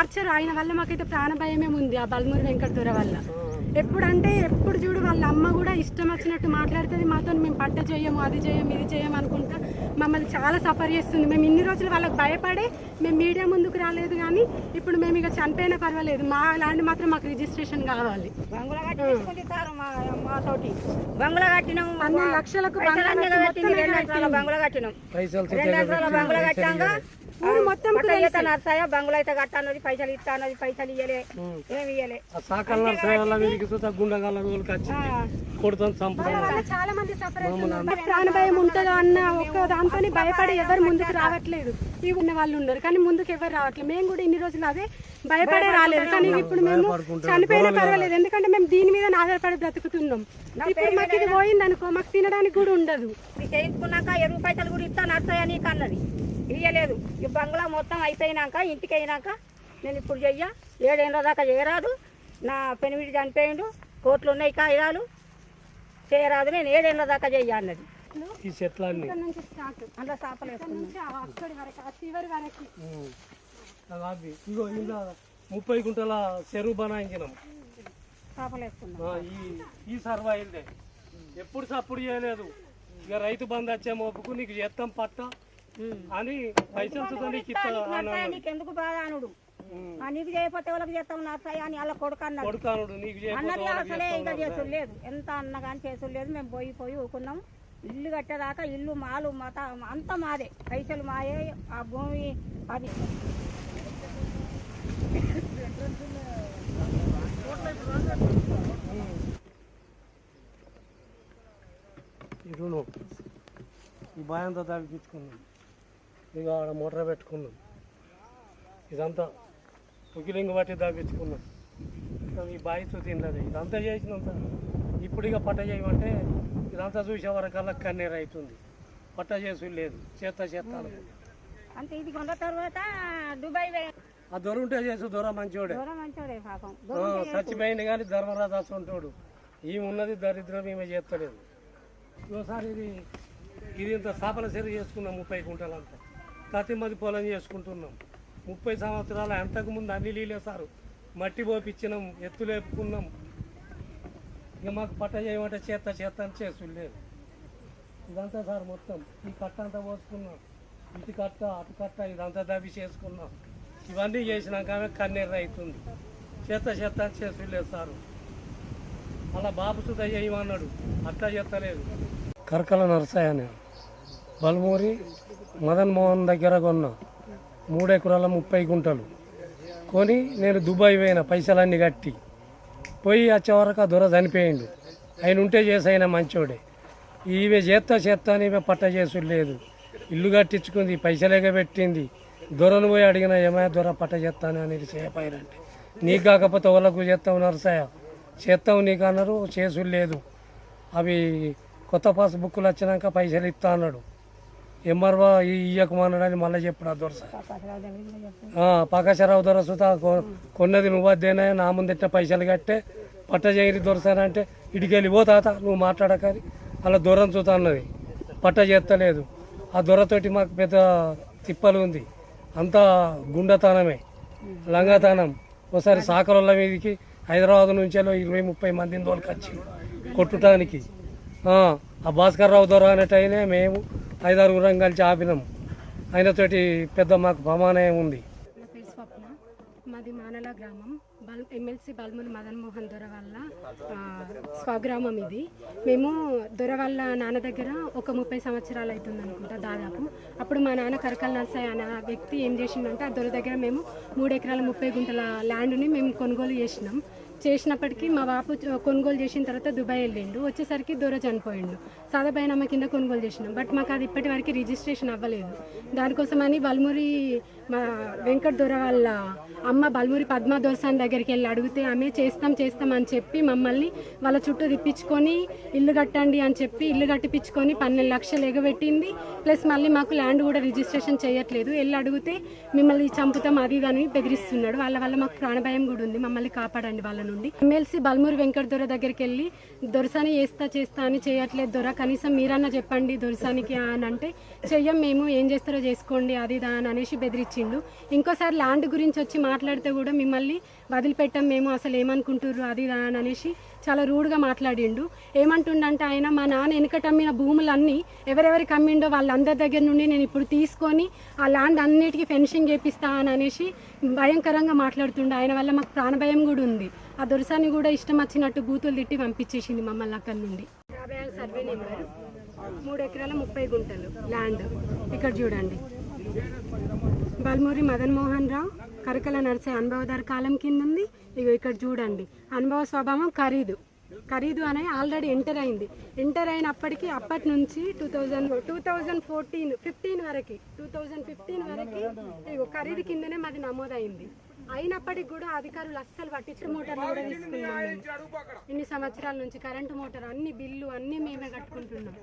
Torture ఆయన వల్ల మాకైతే ప్రాణభయమే ఉంది ఆ బల్మూరి వెంకట దొర వల్ల. ఎప్పుడంటే ఎప్పుడు చూడు వాళ్ళ అమ్మ కూడా ఇష్టం వచ్చినట్టు మాట్లాడుతుంది మాతో మేము పట్ట చేయము అది చేయము ఇది చేయము అనుకుంటా మమ్మల్ని చాలా సఫర్ చేస్తుంది. మేము ఇన్ని రోజులు వాళ్ళకి భయపడే మేము మీడియా ముందుకు రాలేదు కానీ ఇప్పుడు మేము ఇక చనిపోయినా పర్వాలేదు. మా ల్యాండ్ మాత్రం మాకు రిజిస్ట్రేషన్ కావాలి. కట్టినాం అన్ని లక్షలకు పైసలు బంగారం అన్నీ కట్టి కట్టింది మొత్తం రెండు కట్టింది. ఎకరాల బంగుళా కట్టినాం. ఊరు మొత్తం అయితే కట్ట అన్నది పైసలు ఇయ్యలే ఏమి ఇయ్యలే. చాలా మంది సఫర్ ప్రాణభయం ఉంటుందో అన్న ఒక్క దాంతో భయపడి ఎవరు ముందుకు రావట్లేదు. ఈ ఉన్న వాళ్ళు ఉన్నారు కానీ ముందుకు ఎవరు రావట్లేదు. మేము కూడా ఇన్ని రోజులు అదే భయపడే రాలేదు. కానీ ఇప్పుడు మేము చనిపోయినా పర్వాలేదు. ఎందుకంటే మేము దీని మీద ఆధారపడి బ్రతుకుతున్నాం. ఇప్పుడు మాకు ఇది పోయింది అనుకో మాకు తినడానికి కూడా ఉండదు. ఇది చేయించుకున్నాక ఎరువు పైసలు కూడా ఇస్తా నర్సయ్య నీకు అన్నది ఇయ్యలేదు. ఈ బంగ్లా మొత్తం అయిపోయినాక ఇంటికి అయినాక నేను ఇప్పుడు చెయ్య. ఏడేళ్ళ దాకా చేయరాదు. నా పెనిమిడి చనిపోయిండు. కోట్లు ఉన్నాయి కాగితాలు. చేయరాదు. నేను ఏడేళ్ళ దాకా చెయ్య అన్నది. ఈ చెట్లన్నీ. ఇగో ఇలా ముప్పై గుంటల చెరువు బనాయించినాం. ఈ ఈ సర్వాయిల్దే ఎప్పుడు సప్పుడు చేయలేదు. ఇక రైతు బంధు వచ్చే మోపుకు నీకు చేస్తాం పట్ట. అని పైసలు ఎందుకు బాధ అనుడు? ఉమ్. ఆ నీకు చేయకపోతే వాళ్ళకి చేస్తాం నర్సయ్య అని వాళ్ళ కొడుకు అన్నాడు. అన్నది అసలే ఇంకా చేసుడు లేదు. ఎంత అన్న కానీ చేసుడు లేదు. మేము పోయి పోయి ఊకున్నాం ఇల్లు కట్టేదాకా ఇల్లు మాలు మత అంతా మాదే. పైసలు మాయే ఆ భూమి అది. ఈ బాయంతా తాగిపించుకున్నాం ఇక ఆడ మోటార్ పెట్టుకున్నాం. ఇదంతా ఉకిలింగ బట్టి తాగించుకున్నాం. ఇంకా ఈ బాయితో తినలేదు ఇదంతా చేసినంత ఇప్పుడు ఇక పట్ట చేయమంటే ఇదంతా చూసే వరకల్లా కన్నీరు అవుతుంది. పట్ట చేసు లేదు. చేత చేస్తాను అంతే ఇది కొన్న తర్వాత దుబాయ్ ఆ దొర ఉంటే చేసు దొర మంచోడే. చచ్చిపోయింది కానీ ధర్మరాజు అసంటోడు ఈమె ఉన్నది దరిద్రం ఈమె చేస్తలేదు ఒకసారి ఇది ఇది ఇంత స్థాపన చర్య చేసుకున్నాం ముప్పై కుంటలంతా. ప్రతి పొలం చేసుకుంటున్నాం. ముప్పై సంవత్సరాలు అంతకుముందు అన్ని నీళ్ళే సారు. మట్టి పోపిచ్చినాం ఎత్తు లేపుకున్నాం. ఇక మాకు పట్ట చేయమంటే చేత చేత అని చేసులేదు ఇదంతా సార్ మొత్తం. ఈ కట్ట అంతా పోసుకున్నాం. ఇటు కట్ట అటు కట్ట ఇదంతా దవ్వి చేసుకున్నాం. ఇవన్నీ చేసినాక ఆమె కన్నీరు అవుతుంది చేత చేత అని చేసుడు సారు. అలా బాబు సుధ చేయమన్నాడు. అట్లా చేస్తలేదు కరకల నరసయ్య నేను బల్మూరి మదన్ మోహన్ దగ్గర కొన్నా మూడు ఎకరాల ముప్పై గుంటలు. కొని నేను దుబాయ్ పోయిన పైసలన్నీ కట్టి. పోయి వచ్చే వరకు ఆ దొర చనిపోయిండు. ఆయన ఉంటే చేసి మంచోడే. ఈమె చేత్తా చేత్తా అని ఈమె పట్ట చేసుడు లేదు. ఇల్లు కట్టించుకుంది పైసలేక పెట్టింది దొరను పోయి అడిగిన ఏమయ్య దొర పట్ట చేస్తాను అనేది చేయపోయారంటే నీకు కాకపోతే వాళ్ళకు చేస్తావు నరసాయ చేస్తావు నీకు అన్నారు చేసుడు లేదు. అవి కొత్త పాస్ బుక్కులు వచ్చినాక పైసలు ఇస్తా అన్నాడు. ఎంఆర్ఓ ఇయ్యకమన్నాడని మళ్ళీ చెప్పిన ఆ దొరస. పాకాశరావు దొర కొ- కొన్నది నువ్వద్దేనా నా ముందెట్ట పైసలు కట్టే పట్ట చేయరి దొరసానంటే ఇటుకెళ్ళి పో తాత నువ్వు మాట్లాడకని అలా దూరం చూతా అన్నది. పట్ట చేస్తలేదు ఆ దొరతోటి మాకు పెద్ద తిప్పలు ఉంది. అంతా గుండతనమే. లంగతనం. ఒకసారి సాకరుల మీదకి హైదరాబాద్ నుంచి ఇరవై ముప్పై మందిని తోలుకొచ్చి కొట్టుటానికి. ఆ ఆ భాస్కర్ రావు దొర అనేటైనే మేము ఐదారుగురం కలిసి ఆపినాం. ఆయనతోటి పెద్ద మాకు ప్రమాణయం ఉంది. నా పేరు స్వప్న. మాది మానల గ్రామం. బల్ ఎమ్మెల్సీ బల్ముని మదన్ మోహన్ దొర స్వగ్రామం ఇది. మేము దొరవల్ల నాన్న దగ్గర ఒక ముప్పై సంవత్సరాలు అవుతుంది అనుకుంటా దాదాపు. అప్పుడు మా నాన్న కరకల్ నర్సయ్య అనే వ్యక్తి ఏం చేసిండంటే ఆ దొర దగ్గర మేము మూడు ఎకరాల ముప్పై గుంటల ల్యాండ్ని మేము కొనుగోలు చేసినాం. చేసినప్పటికీ మా బాపు కొనుగోలు చేసిన తర్వాత దుబాయ్ వెళ్ళిండు. వచ్చేసరికి దూర చనిపోయిండు. సాదా బైనామా కింద కొనుగోలు చేసినాం. బట్ మాకు అది ఇప్పటి వరకు రిజిస్ట్రేషన్ అవ్వలేదు. దానికోసమని వల్మూరి మా వెంకట దొర వాళ్ళ అమ్మ బల్మూరి పద్మ దొరసాని దగ్గరికి వెళ్ళి అడిగితే ఆమె చేస్తాం చేస్తాం అని చెప్పి మమ్మల్ని వాళ్ళ చుట్టూ తిప్పించుకొని ఇల్లు కట్టండి అని చెప్పి ఇల్లు కట్టిపించుకొని పన్నెండు లక్షలు ఎగబెట్టింది. ప్లస్ మళ్ళీ మాకు ల్యాండ్ కూడా రిజిస్ట్రేషన్ చేయట్లేదు. వెళ్ళి అడిగితే మిమ్మల్ని చంపుతాం అది అని బెదిరిస్తున్నాడు. వాళ్ళ వల్ల మాకు ప్రాణభయం కూడా ఉంది. మమ్మల్ని కాపాడండి వాళ్ళ నుండి. ఎమ్మెల్సీ బల్మూరి వెంకట దొర దగ్గరికి వెళ్ళి దొరసాని చేస్తా చేస్తా అని చేయట్లేదు దొర. కనీసం మీరన్నా చెప్పండి దొరసానికి అని అంటే చెయ్యం మేము ఏం చేస్తారో చేసుకోండి అది దాని అని అనేసి బెదిరించి పంపించిండు ఇంకోసారి ల్యాండ్ గురించి వచ్చి మాట్లాడితే కూడా మిమ్మల్ని వదిలిపెట్టాం మేము అసలు ఏమనుకుంటుర్రు అది అని అనేసి చాలా రూడ్గా మాట్లాడిండు. ఏమంటుండంటే ఆయన మా నాన్న వెనుకటమ్మిన భూములన్నీ ఎవరెవరికి అమ్మిండో వాళ్ళందరి దగ్గర నుండి నేను ఇప్పుడు తీసుకొని ఆ ల్యాండ్ అన్నిటికీ ఫెన్షింగ్ చేపిస్తా అని అనేసి భయంకరంగా మాట్లాడుతుండే. ఆయన వల్ల మాకు ప్రాణభయం కూడా ఉంది. ఆ దొరసాన్ని కూడా ఇష్టం వచ్చినట్టు బూతులు తిట్టి పంపించేసింది మమ్మల్ని అక్కడి నుండి. యాభై సర్వే నెంబర్. మూడు ఎకరాల ముప్పై గుంటలు ల్యాండ్ ఇక్కడ చూడండి. బల్మూరి మదన్ మోహన్ రావు కరకల నడిచే అనుభవదారు కాలం కింద ఉంది ఇగో ఇక్కడ చూడండి. అనుభవ స్వభావం ఖరీదు. ఖరీదు అనే ఆల్రెడీ ఎంటర్ అయింది. ఎంటర్ అయినప్పటికీ అప్పటి నుంచి two thousand two thousand fourteen fifteen వరకు టూ థౌజండ్ ఫిఫ్టీన్ వరకు ఇగో ఖరీదు కిందనే మాది నమోదైంది. అయినప్పటికి కూడా అధికారులు అస్సలు పట్టించిన మోటార్లు కూడా తీసుకున్నాం ఇన్ని సంవత్సరాల నుంచి కరెంటు మోటార్ అన్ని బిల్లు అన్నీ మేమే కట్టుకుంటున్నాం.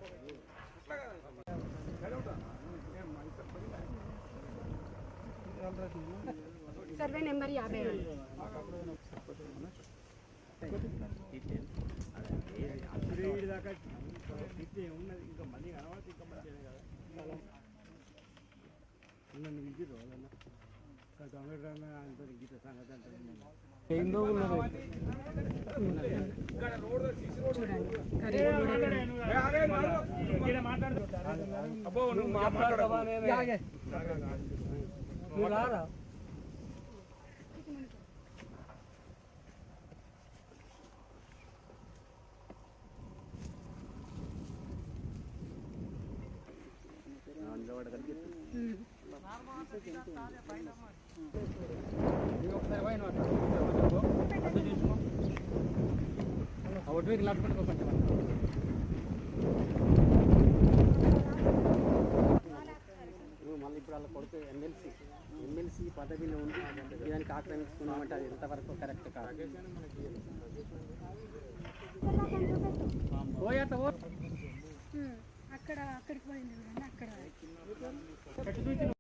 సర్వే నెంబర్ యాభై రెండు ఏందో ఉన్నది చూడండి ఖరీదు కూడా ఇక్కడ. నువ్వు మాట్లాడవా? నువ్వు రారా మళ్ళీ ఇప్పుడు వాళ్ళ కొడుకు ఎమ్మెల్సీ ఎమ్మెల్సీ పదవిలో ఉండి దానికి ఆక్రమించుకున్నామంటే అది ఎంతవరకు కరెక్ట్ కాదు పోయాట పో అక్కడ అక్కడికి పోయింది చూడండి అక్కడ.